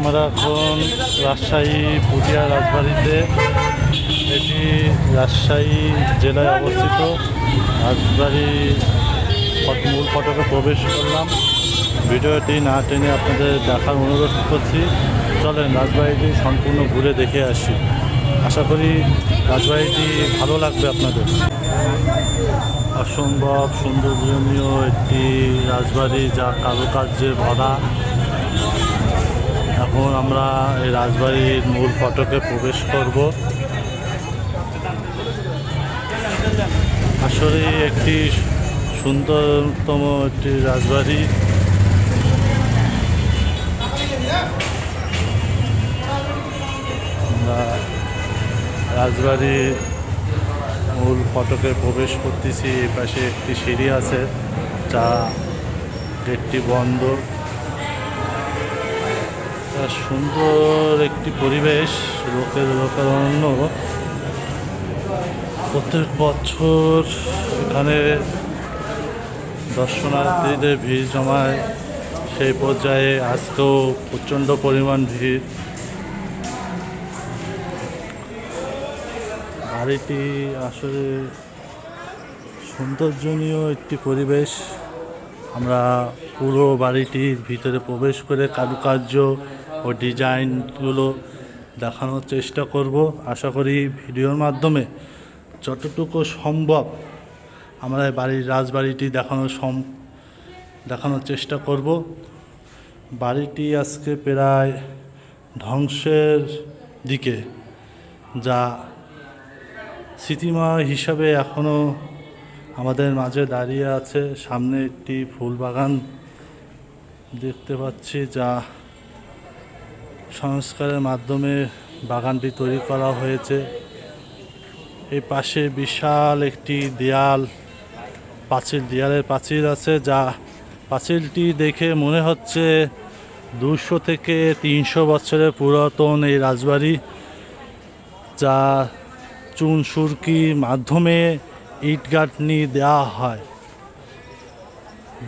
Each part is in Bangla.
আমরা এখন রাজশাহী পুটিয়া রাজবাড়িতে। এটি রাজশাহী জেলায় অবস্থিত। রাজবাড়ি মূল ফটকে প্রবেশ করলাম। ভিডিওটি না টেনে আপনাদের দেখার অনুরোধ করছি। চলেন রাজবাড়িটি সম্পূর্ণ ঘুরে দেখে আসি। আশা করি রাজবাড়িটি ভালো লাগবে আপনাদের। অসম্ভব সৌন্দর্যনীয় একটি রাজবাড়ি যা কারুকার্যে ভরা। এখন আমরা এই রাজবাড়ির মূল ফটকে প্রবেশ করব। আসলে একটি সুন্দরতম একটি রাজবাড়ি। রাজবাড়ির মূল ফটকে প্রবেশ করতেছি। এই পাশে একটি সিঁড়ি আছে, যা গেটটি বন্ধ সুন্দর একটি পরিবেশ, লোকের লোকারণ্য। প্রত্যেক বছর এখানে দর্শনার্থীদের ভিড় জমায়। সেই পর্যায়ে আজকেও প্রচণ্ড পরিমাণ ভিড়। বাড়িটি আসলে সৌন্দর্যনীয় একটি পরিবেশ। আমরা পুরো বাড়িটির ভিতরে প্রবেশ করে কারুকার্য ও ডিজাইনগুলো দেখানোর চেষ্টা করব। আশা করি ভিডিওর মাধ্যমে যতটুকু সম্ভব আমরা বাড়ির রাজবাড়িটি দেখানোর সম, দেখানোর চেষ্টা করব। বাড়িটি আজকে প্রায় ধ্বংসের দিকে, যা স্মৃতিমা হিসাবে এখনও আমাদের মাঝে দাঁড়িয়ে আছে। সামনে একটি ফুল বাগান দেখতে পাচ্ছি, যা সংস্কারের মাধ্যমে বাগানটি তৈরি করা হয়েছে। এই পাশে বিশাল একটি দেয়াল, পাঁচিল, দেয়ালের পাঁচিল আছে যা পাঁচিলটি দেখে মনে হচ্ছে দুশো থেকে তিনশো বছরের পুরাতন এই রাজবাড়ি, যা চুন সুরকির মাধ্যমে ইট গাঁথনি দেওয়া হয়।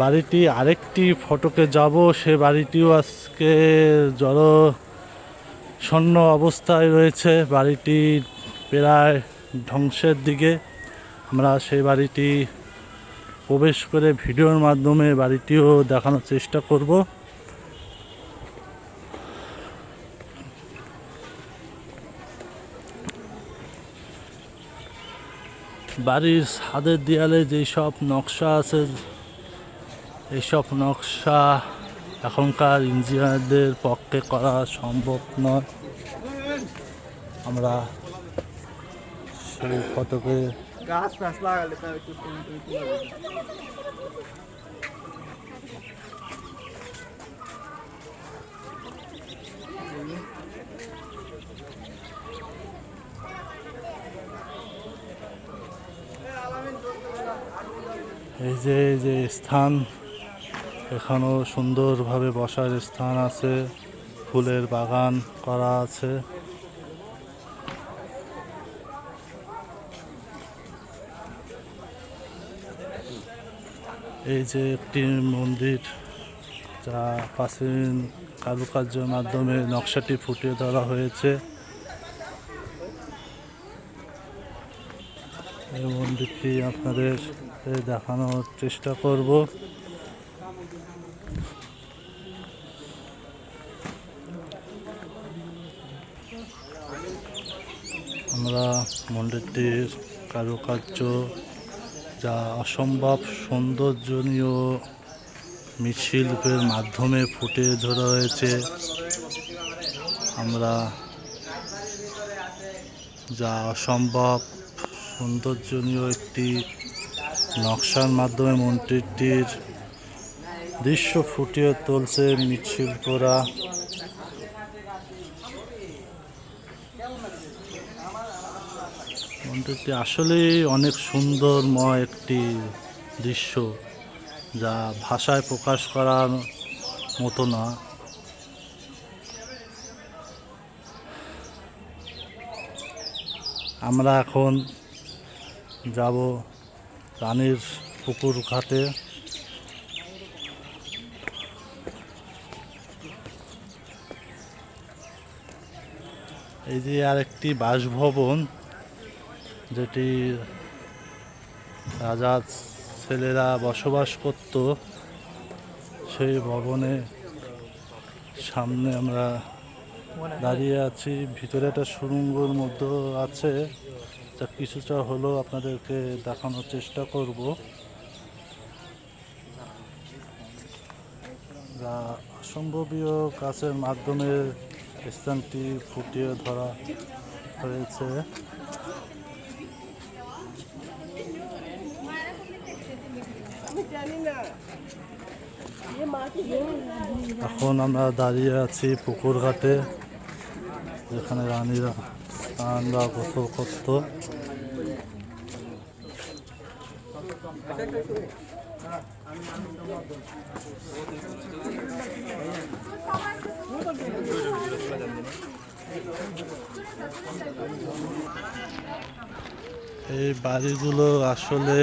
বাড়িটি আরেকটি ফটকে যাব, সে বাড়িটিও আজকে জড় শূন্য অবস্থায় রয়েছে। বাড়িটি প্রায় ধ্বংসের দিকে। আমরা সেই বাড়িটি প্রবেশ করে ভিডিওর মাধ্যমে বাড়িটিও দেখানোর চেষ্টা করব। বাড়ির ছাদের দেয়ালে যেই সব নকশা আছে এইসব নকশা এখনকার ইঞ্জিনিয়ারদের পক্ষে করা সম্ভব নয়। আমরা সেই ফটোকে এই যে এই যে স্থান এখানেও সুন্দরভাবে বসার স্থান আছে, ফুলের বাগান করা আছে। এই যে একটি মন্দির, যা প্রাচীন কারুকার্যের মাধ্যমে নকশাটি ফুটিয়ে ধরা হয়েছে। এই মন্দিরটি আপনাদের দেখানোর চেষ্টা করব। আমরা মন্দিরটির কারুকার্য, যা অসম্ভব সৌন্দর্যনীয় মৃৎশিল্পের মাধ্যমে ফুটিয়ে ধরা হয়েছে। আমরা যা অসম্ভব সৌন্দর্যনীয় একটি নকশার মাধ্যমে মন্দিরটির দৃশ্য ফুটিয়ে তুলছে মৃৎশিল্পরা। মন্দিরটি আসলেই অনেক সুন্দরময় একটি দৃশ্য যা ভাষায় প্রকাশ করার মতো না। আমরা এখন যাব রানীর পুকুর ঘাটে। এই যে আরেকটি বাসভবন। যেটি রাজার ছেলেরা বসবাস করত, সেই ভবনে সামনে আমরা দাঁড়িয়ে আছি। ভিতরে একটা সুড়ঙ্গর মধ্যে আছে। যা কিছুটা হলেও আপনাদেরকে দেখানোর চেষ্টা করব। যা অসম্ভবীয় কাছের মাধ্যমে স্থানটি ফুটিয়ে ধরা হয়েছে। এখন আমরা দাঁড়িয়ে আছি পুকুর ঘাটে যেখানে রানীরা বা গোসল করত। এই বাড়িগুলো আসলে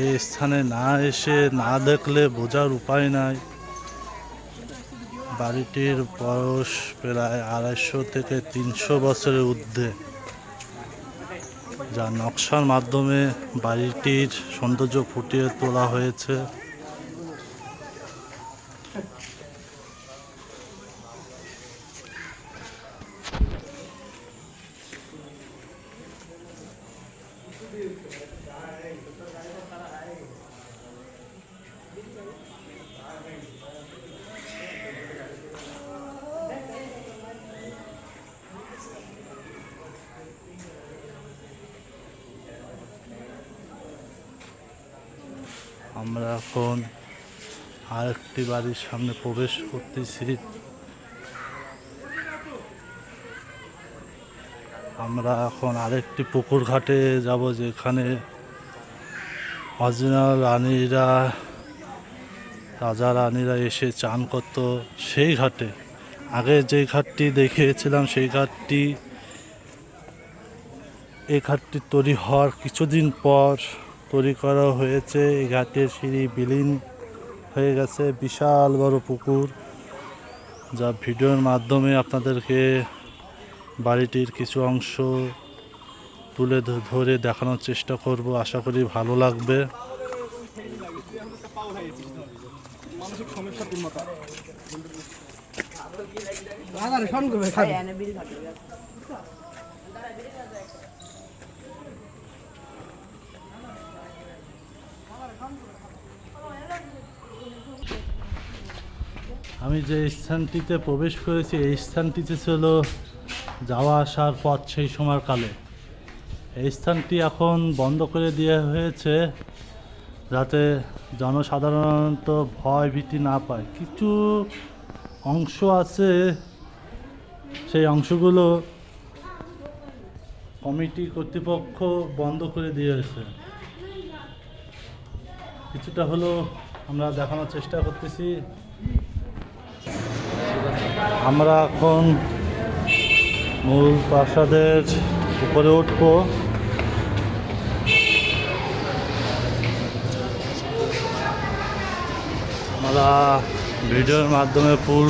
এই স্থানে না এসে না দেখলে বোঝার উপায় নাই। বাড়িটির বয়স প্রায় আড়াইশো থেকে তিনশো বছরের ঊর্ধ্বে। যা নকশার মাধ্যমে বাড়িটির সৌন্দর্য ফুটিয়ে তোলা হয়েছে। আমরা এখন আরেকটি বাড়ির সামনে প্রবেশ করতেছি। আমরা এখন আরেকটি পুকুর ঘাটে যাব যেখানে অরিজিনাল রানীরা, রাজা রানীরা এসে চান করত সেই ঘাটে। আগে যে ঘাটটি দেখিয়েছিলাম, সেই ঘাটটি এই ঘাটটি তৈরি হওয়ার কিছুদিন পর তৈরি করা হয়েছে। এই ঘাটের সিঁড়ি বিলীন হয়ে গেছে। বিশাল বড় পুকুর, যা ভিডিওর মাধ্যমে আপনাদেরকে বাড়িটির কিছু অংশ তুলে ধরে দেখানোর চেষ্টা করব। আশা করি ভালো লাগবে। সমস্যা আমি যে স্থানটিতে প্রবেশ করেছি, এই স্থানটিতে ছিল যাওয়া আসার পথ সেই সময়কালে এই স্থানটি এখন বন্ধ করে দেওয়া হয়েছে যাতে জনসাধারণত ভয় ভীতি না পায়। কিছু অংশ আছে, সেই অংশগুলো কমিটি কর্তৃপক্ষ বন্ধ করে দিয়েছে। কিছুটা হলো আমরা দেখানোর চেষ্টা করতেছি। আমরা এখন মূল প্রাসাদের উপরে উঠবো। আমরা ভিডিওর মাধ্যমে ফুল,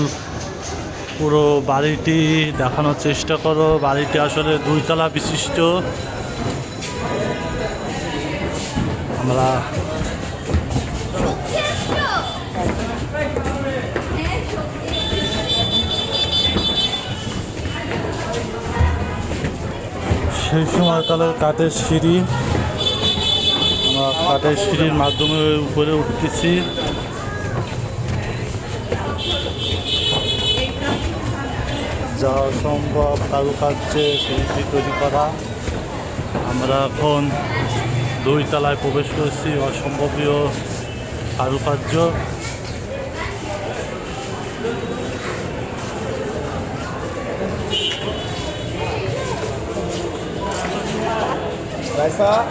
পুরো বাড়িটি দেখানোর চেষ্টা করো বাড়িটি আসলে দুইতলা বিশিষ্ট। আমরা সেই সময়কালের কাঠের সিঁড়ি, আমরা কাঠের সিঁড়ির মাধ্যমে উপরে উঠতেছি। যা সম্ভব কারুকার্যে সিঁড়িটি তৈরি করা। আমরা এখন দুই তলায় প্রবেশ করেছি, অসম্ভবীয় কারুকার্য। Raisa.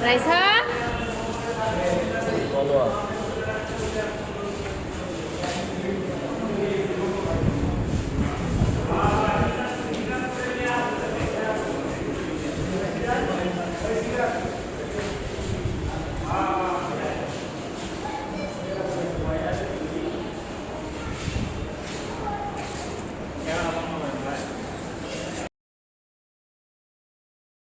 Raisa. Raisa.